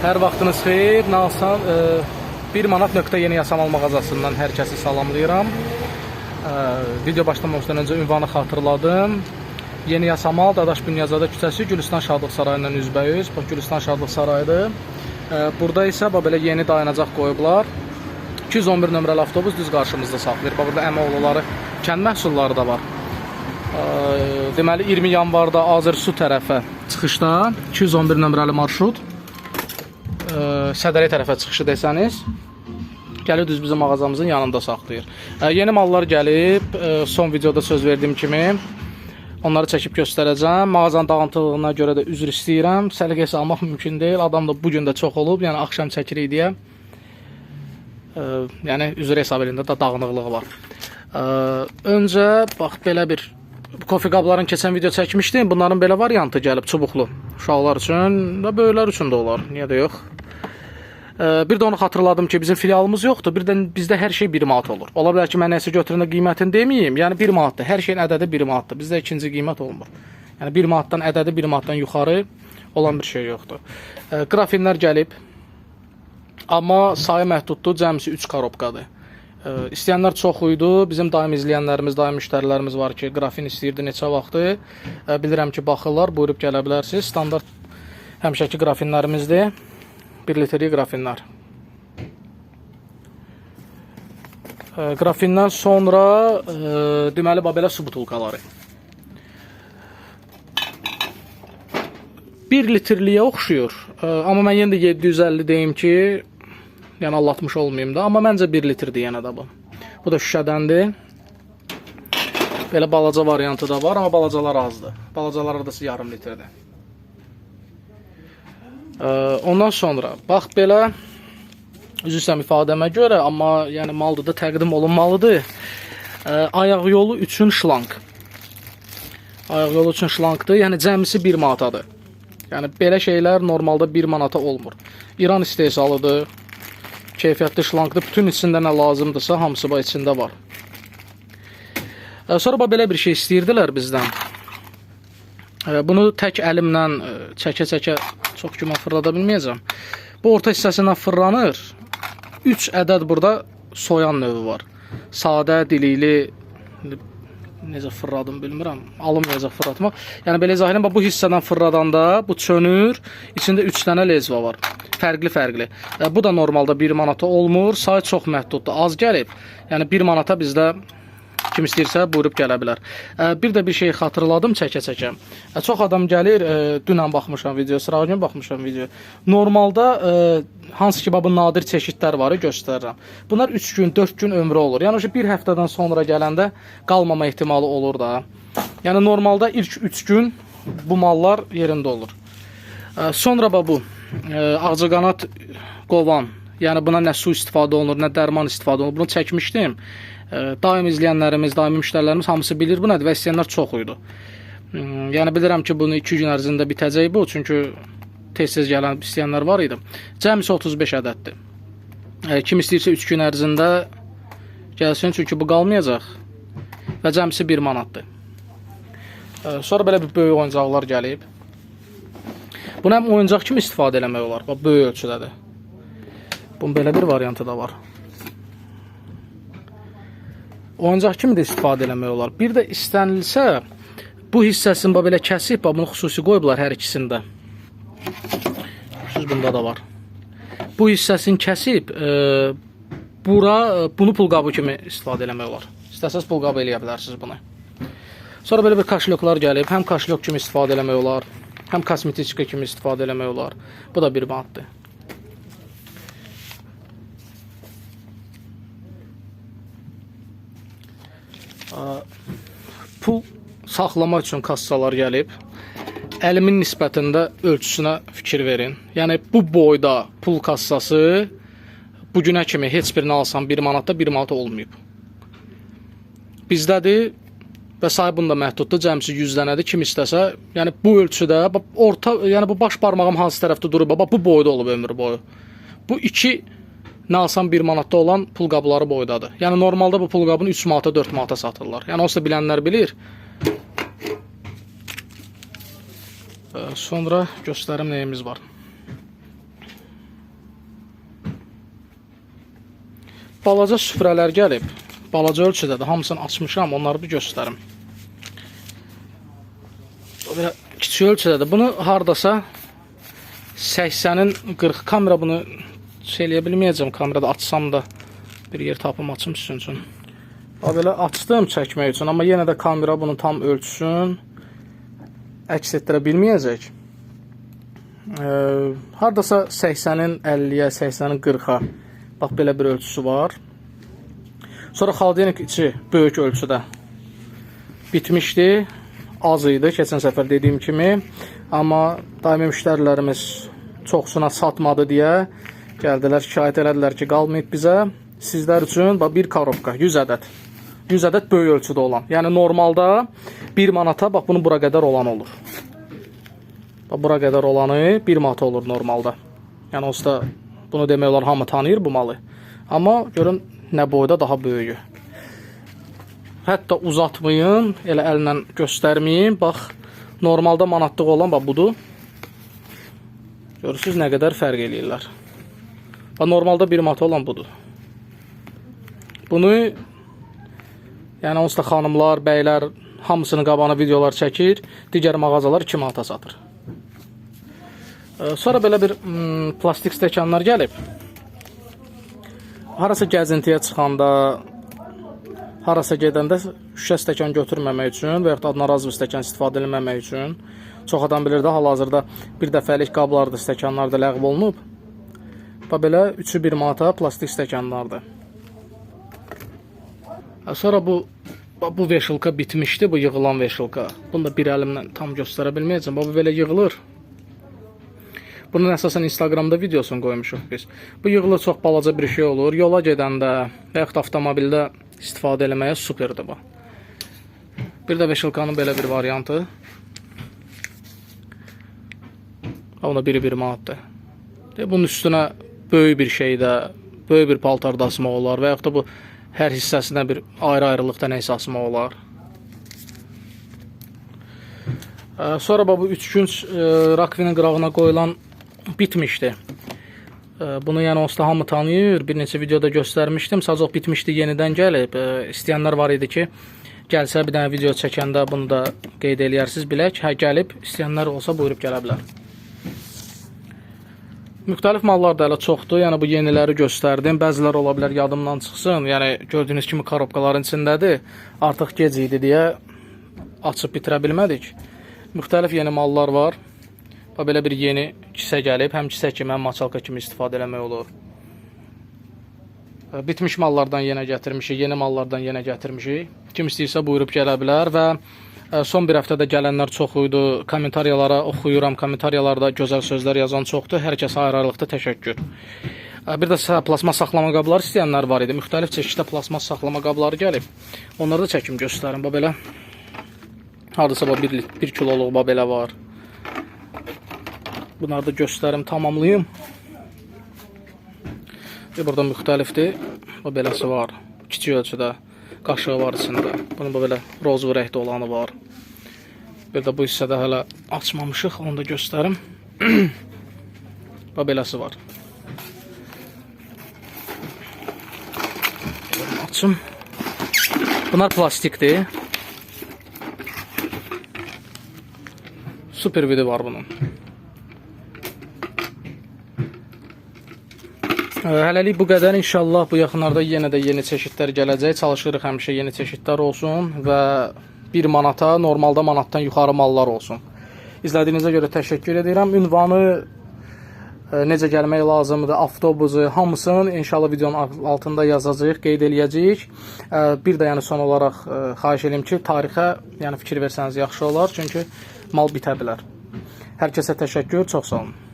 Hər vaxtınız xeyir. Nalsan e, 1 manat nöqtə yeni yasamal mağazasından hər kəsi salamlayıram. E, video başlamamışdan öncə ünvanı xatırladım. Yeni Yasamal Dadaş Bünyazada küçəsi Gülüstan Şadlıq Sarayından üzbəyüz. Bu Gülüstan Şadlıq Sarayıdır. E, burada isə bax belə yeni dayanacaq qoyublar. 211 nömrəli avtobus düz qarşımızda saxlayır. Bax burada əmoğluları kənd məhsulları da var. Ə, Deməli 20 yanvarda Azər su tərəfə çıxışda 211 nömrəli marşrut ə, Sədərə tərəfə çıxışı desəniz gəlir düz bizim mağazamızın yanında saxlayır. Ə, Yeni mallar gəlib, ə, son videoda söz verdiyim kimi onları çəkib göstərəcəm. Mağazanın dağıntılığına görə də üzr istəyirəm. Səliqəsi almaq mümkün deyil. Adam da bu gün də çox olub, yəni axşam çəkirik deyə. Ə, yəni üzr hesab edəndə də dağınıqlığı var. Ə, öncə bax belə bir kofe qabların keçən video çəkmişdim. Bunların belə variantı gəlib çubuqlu. Uşaqlar üçün və böyüklər üçün də olar. Niyə də yox? Ə, Bir də onu xatırladım ki, bizim filialımız yoxdur. Bir də bizdə hər şey 1 manat olur. Ola bilər ki, mən nəsə götürəndə qiymətini deməyim. Yəni 1 manatdır. Hər şeyin ədədi 1 manatdır. Bizdə ikinci qiymət olmur. Yəni 1 manatdan ədədi 1 manatdan yuxarı olan bir şey yoxdur. Ə, Qrafinlər gəlib. Amma sayı məhduddur, cəmsi 3 korobkadır. Ə, İstəyənlər çox idi. Bizim daim izləyənlərimiz, daim müştərilərimiz var ki, qrafin istəyirdi neçə vaxtı. Bilirəm ki, baxırlar, buyurub gələ bilərsiniz. Standart həmişəki qrafinlərimizdir. 1 litrlik qrafinlər. Ə, Qrafindən sonra ə, deməli bax belə su butulkaları. 1 litrliyə oxşuyur. Ə, Amma mən yenə də 750 deyim ki, yəni allatmış olmayım da, amma məncə 1 litrdir yenə də bu. Bu da şüşədəndir. Belə balaca variantı da var, amma balacalar azdır. Balacalar adası yarım litrdir. Ondan sonra bax belə istəyirəm ifadəmə görə, amma yəni malda da təqdim olunmalıdır. Ayaq yolu üçün şlanq. Ayaq yolu üçün şlanqdır. Yəni cəmisi 1 manatadır. Yəni belə şeylər normalda 1 manata olmur. İran istehsalıdır. Keyfiyyətli şlanqdır. Bütün içində nə lazımdırsa hamısı bu içində var. Sonra belə bir şey istəyirdilər bizdən. Bunu tək əlimlə ə, çəkə-çəkə çox güman fırlada bilməyəcəm. Bu orta hissəsindən fırlanır. 3 ədəd burada soyan növü var. Sadə, dilikli necə fırladım bilmirəm. Alınmayacaq fırlatmaq. Yəni belə izah. Bax, Bu hissədən fırladanda bu çönür. İçində 3 dənə lezva var. Fərqli-fərqli. E, Bu da normalda 1 manata olmur. Sayı çox məhduddur. Az gəlib. Yəni 1 manata bizdə kim istəyirsə buyurub gələ bilər. Bir də bir şey xatırladım çəkə-çəkə. Çox adam gəlir, dünən baxmışam video, sıra gün baxmışam video. Normalda hansı ki nadir çeşidlər var, göstərirəm. Bunlar 3 gün, 4 gün ömrü olur. Yəni o bir həftədən sonra gələndə qalmama ehtimalı olur da. Yəni normalda ilk 3 gün bu mallar yerində olur. Sonra bu ağcaqanad qovan. Yəni buna nə su istifadə olunur, nə dərman istifadə olunur. Bunu çəkmişdim. E, Daim izləyənlərimiz, daimi müştərilərimiz hamısı bilir bu nədir və istəyənlər çox idi. Hmm, Yəni bilirəm ki, bunu 2 gün ərzində bitəcək bu, çünki tez-tez gələn istəyənlər var idi. Cəmisi 35 ədəddir. E, Kim istəyirsə 3 gün ərzində gəlsin, çünki bu qalmayacaq. Və cəmisi 1 manatdır. E, Sonra belə bir böyük oyuncaqlar gəlib. Bunu həm oyuncaq kimi istifadə eləmək olar. Bax böyük ölçüdədir. Bunun belə bir variantı da var. Oyuncaq kimi də istifadə eləmək olar. Bir də istənilsə bu hissəsini bax belə kəsib, bax bunu xüsusi qoyublar hər ikisində. Siz bunda da var. Bu hissəsini kəsib, e, bura e, bunu pulqabı kimi istifadə eləmək olar. İstəsəz pulqabı eləyə bilərsiniz bunu. Sonra belə bir kaşlyoklar gəlib. Həm kaşlyok kimi istifadə eləmək olar, həm kosmetika kimi istifadə eləmək olar. Bu da 1 manatdır. Pul saxlamaq üçün kassalar gəlib. Əlimin nisbətində ölçüsünə fikir verin. Yəni bu boyda pul kassası bu günə kimi heç birini alsam 1 manatda 1 manat olmayıb. Bizdədir və sayı bunda məhduddur. Cəmsi 100 dənədir. Kim istəsə, yəni bu ölçüdə, orta, yəni bu baş barmağım hansı tərəfdə durub, bax bu boyda olub ömrü boyu. Bu 2 nə alsan 1 manatda olan pul qabları boydadır. Yəni normalda bu pul qabını 3 manata, 4 manata satırlar. Yəni onsuz bilənlər bilir. Sonra göstərim nəyimiz var. Balaca süfrələr gəlib. Balaca ölçüdədir. Hamısını açmışam, onları bir göstərim. Belə kiçik ölçüdədir. Bunu hardasa 80-in 40 kamera bunu şey eləyə bilməyəcəm. Kamerada açsam da bir yer tapım açım sizin üçün. Ha belə açdım çəkmək üçün, amma yenə də kamera bunu tam ölçsün. Əks etdirə bilməyəcək. Ee, hardasa 80-in 50-yə, 80-in 40-a. Bax belə bir ölçüsü var. Sonra xaldenik içi böyük ölçüdə bitmişdi. Az idi keçən səfər dediyim kimi. Amma daimi müştərilərimiz çoxsuna satmadı deyə gəldilər, şikayət elədilər ki, qalmayıb bizə. Sizlər üçün bax bir korobka 100 ədəd. 100 ədəd böyük ölçüdə olan. Yəni normalda 1 manata bax bunu bura qədər olan olur. Bax bura qədər olanı 1 manat olur normalda. Yəni onsuz da bunu demək olar hamı tanıyır bu malı. Amma görün nə boyda daha böyüyü. Hətta uzatmayın, elə əllə göstərməyin. Bax, normalda manatlıq olan bax budur. Görürsüz nə qədər fərq eləyirlər. Normalda 1 manat olan budur. Bunu yəni onsuz da xanımlar, bəylər hamısının qabağına videolar çəkir. Digər mağazalar 2 manata satır. Ee, Sonra belə bir mm, plastik stəkanlar gəlib. Harasa gəzintiyə çıxanda, harasa gedəndə şüşə stəkan götürməmək üçün və yaxud da adına razı bir stəkan istifadə etməmək üçün çox adam bilir də hal-hazırda bir dəfəlik qablarda, stəkanlar da ləğv olunub. Və belə 3-ü 1 manata plastik stəkanlardır. Sonra bu bu veşilka bitmişdi, bu yığılan veşilka. Bunu da bir əlimlə tam göstərə bilməyəcəm. Bu belə yığılır. Bunun əsasən Instagramda videosunu qoymuşuq biz. Bu yığılır çox balaca bir şey olur. Yola gedəndə və yaxud avtomobildə istifadə eləməyə superdir bu. Bir də veşilkanın belə bir variantı. Ona biri bir manatdır. Bunun üstünə böyük bir şeydə, böyük bir paltarda asmaq olar və yaxud da bu hər hissəsinə bir ayrı-ayrılıqda nəsə asmaq olar. Sonra bu 3 gün ə, rakvinin qırağına qoyulan bitmişdi. Bunu yəni onsuz da hamı tanıyır. Bir neçə videoda göstərmişdim. Sacıq bitmişdi, yenidən gəlib. İstəyənlər var idi ki, gəlsə bir dənə video çəkəndə bunu da qeyd eləyərsiz bilək. Hə gəlib, istəyənlər olsa buyurub gələ bilər. Müxtəlif mallar da hələ çoxdur. Yəni bu yeniləri göstərdim. Bəzilər ola bilər yadımdan çıxsın. Yəni gördüyünüz kimi korobkaların içindədir. Artıq gec idi deyə açıb bitirə bilmədik. Müxtəlif yeni mallar var. Bax belə bir yeni kisə gəlib. Həm kisə kimi, həm maçalka kimi istifadə eləmək olur. E, Bitmiş mallardan yenə gətirmişik, yeni mallardan yenə gətirmişik. Kim istəyirsə buyurub gələ bilər və son bir həftədə gələnlər çox idi. Kommentariyalara oxuyuram. Kommentariyalarda gözəl sözlər yazan çoxdur. Hər kəsə ayrı-ayrılıqda təşəkkür. E, Bir də plasmas saxlama qabları istəyənlər var idi. Müxtəlif çeşiddə plasmas saxlama qabları gəlib. Onları da çəkim göstərim. Bax belə. Hardasa bax 1 1 kiloluq bax belə var. Bunları da göstərim, tamamlayım. Və burada müxtəlifdir. Bax beləsi var. Kiçik ölçüdə qaşığı var içində. Bunun bax belə rozvu rəngdə olanı var. Bir də bu hissədə hələ açmamışıq, onu da göstərim. bax beləsi var. Açım. Bunlar plastikdir. Super vidi var bunun. Ə, Hələlik bu qədər. İnşallah bu yaxınlarda yenə də yeni çeşidlər gələcək. Çalışırıq həmişə yeni çeşidlər olsun və 1 manata, normalda manatdan yuxarı mallar olsun. İzlədiyinizə görə təşəkkür edirəm. Ünvanı ə, necə gəlmək lazımdır, avtobusu, hamısını inşallah videonun alt- altında yazacağıq, qeyd eləyəcəyik. Ə, Bir də yəni son olaraq ə, xahiş edirəm ki, tarixə yəni fikir versəniz yaxşı olar, çünki mal bitə bilər. Hər kəsə təşəkkür, sağ olun.